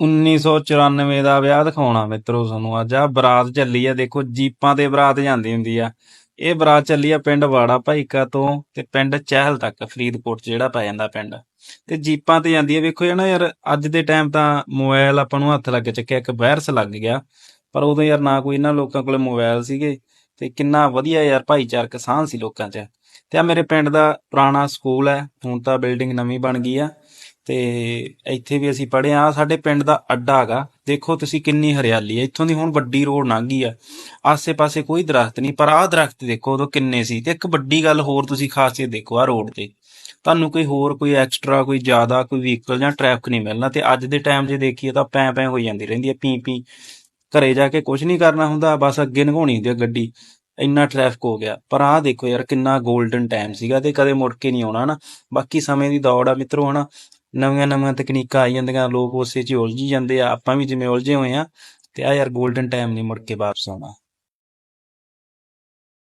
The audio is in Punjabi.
1994 ਦਾ ਵਿਆਹ ਦਿਖਾਉਣਾ ਮਿੱਤਰੋ ਤੁਹਾਨੂੰ ਅੱਜ। ਆ ਬਰਾਤ ਚੱਲੀ ਆ, ਦੇਖੋ ਜੀਪਾਂ ਤੇ ਬਰਾਤ ਜਾਂਦੀ ਹੁੰਦੀ ਆ। ਇਹ ਬਰਾਤ ਚੱਲੀ ਆ ਪਿੰਡ ਵਾੜਾ ਭਾਈਕਾ ਤੋਂ ਤੇ ਪਿੰਡ ਚਹਿਲ ਤੱਕ, ਫਰੀਦਕੋਟ 'ਚ ਜਿਹੜਾ ਪੈ ਜਾਂਦਾ ਪਿੰਡ। ਤੇ ਜੀਪਾਂ ਤੇ ਜਾਂਦੀ ਆ। ਵੇਖੋ ਇਹ ਨਾ ਯਾਰ, ਅੱਜ ਦੇ ਟਾਈਮ ਤਾਂ ਮੋਬਾਈਲ ਆਪਾਂ ਨੂੰ ਹੱਥ ਲੱਗ ਚੱਕਿਆ, ਇੱਕ ਵਾਇਰਸ ਲੱਗ ਗਿਆ। ਪਰ ਉਦੋਂ ਯਾਰ ਨਾ ਕੋਈ ਇਹਨਾਂ ਲੋਕਾਂ ਕੋਲੇ ਮੋਬਾਈਲ ਸੀਗੇ। ਤੇ ਕਿੰਨਾ ਵਧੀਆ ਯਾਰ ਭਾਈਚਾਰਕ ਸਾਂਝ ਸੀ ਲੋਕਾਂ 'ਚ। ਤੇ ਆ ਮੇਰੇ ਪਿੰਡ ਦਾ ਪੁਰਾਣਾ ਸਕੂਲ ਹੈ, ਹੁਣ ਤਾਂ ਬਿਲਡਿੰਗ ਨਵੀਂ ਬਣ ਗਈ ਆ। ਤੇ ਇੱਥੇ ਵੀ ਅਸੀਂ ਪੜ੍ਹੇ ਆ ਸਾਡੇ ਪਿੰਡ ਦਾ ਅੱਡਾ ਹੈਗਾ। ਦੇਖੋ ਤੁਸੀਂ ਕਿੰਨੀ ਹਰਿਆਲੀ ਹੈ, ਇੱਥੋਂ ਦੀ ਹੁਣ ਵੱਡੀ ਰੋਡ ਲੰਘ ਗਈ ਆ। ਆਸੇ-ਪਾਸੇ ਕੋਈ ਦਰਖਤ ਨਹੀਂ, ਪਰ ਆਹ ਦਰਖਤ ਦੇਖੋ ਉਦੋਂ ਕਿੰਨੇ ਸੀ ਤੇ ਇੱਕ ਵੱਡੀ ਗੱਲ ਹੋਰ ਤੁਸੀਂ ਖਾਸੀਅਤ ਦੇਖੋ ਆ ਰੋਡ ਤੇ। ਤੁਹਾਨੂੰ ਕੋਈ ਹੋਰ ਕੋਈ ਐਕਸਟਰਾ, ਕੋਈ ਜ਼ਿਆਦਾ, ਕੋਈ ਵਹੀਕਲ ਜਾਂ ਟ੍ਰੈਫਿਕ ਨਹੀਂ ਮਿਲਣਾ ਤੇ ਅੱਜ ਦੇ ਟਾਈਮ 'ਜੇ ਦੇਖੀਏ ਤਾਂ ਪੈਂ ਪੈਂ ਹੋਈ ਜਾਂਦੀ ਰਹਿੰਦੀ ਹੈ ਪੀ ਪੀ ਘਰੇ ਜਾ ਕੇ ਕੁਝ ਨਹੀਂ ਕਰਨਾ ਹੁੰਦਾ, ਬਸ ਅੱਗੇ ਲੰਘਾਉਣੀ ਹੁੰਦੀ ਹੈ ਗੱਡੀ। ਇੰਨਾ ਟ੍ਰੈਫਿਕ ਹੋ ਗਿਆ। ਪਰ ਆਹ ਦੇਖੋ ਯਾਰ, ਕਿੰਨਾ 골ਡਨ ਟਾਈਮ ਸੀਗਾ ਤੇ ਕਦੇ ਮੁੜ ਕੇ ਨਹੀਂ ਆਉਣਾ ਨਾ ਬਾਕੀ ਸਮੇਂ ਦੀ ਦੌੜ ਆ ਮਿੱਤਰੋ, ਹਨਾ? ਨਵੀਆਂ ਨਵੀਆਂ ਤਕਨੀਕਾਂ ਆਈ ਜਾਂਦੀਆਂ, ਲੋਕ ਉਸੇ 'ਚ ਉਲਝੀ ਜਾਂਦੇ ਆ। ਆਪਾਂ ਵੀ ਜਿਵੇਂ ਉਲਝੇ ਹੋਏ ਆ, ਤੇ ਆ ਯਾਰ 골ਡਨ ਟਾਈਮ ਨਹੀਂ ਮੁੜ ਕੇ ਵਾਪਸ ਆਉਣਾ।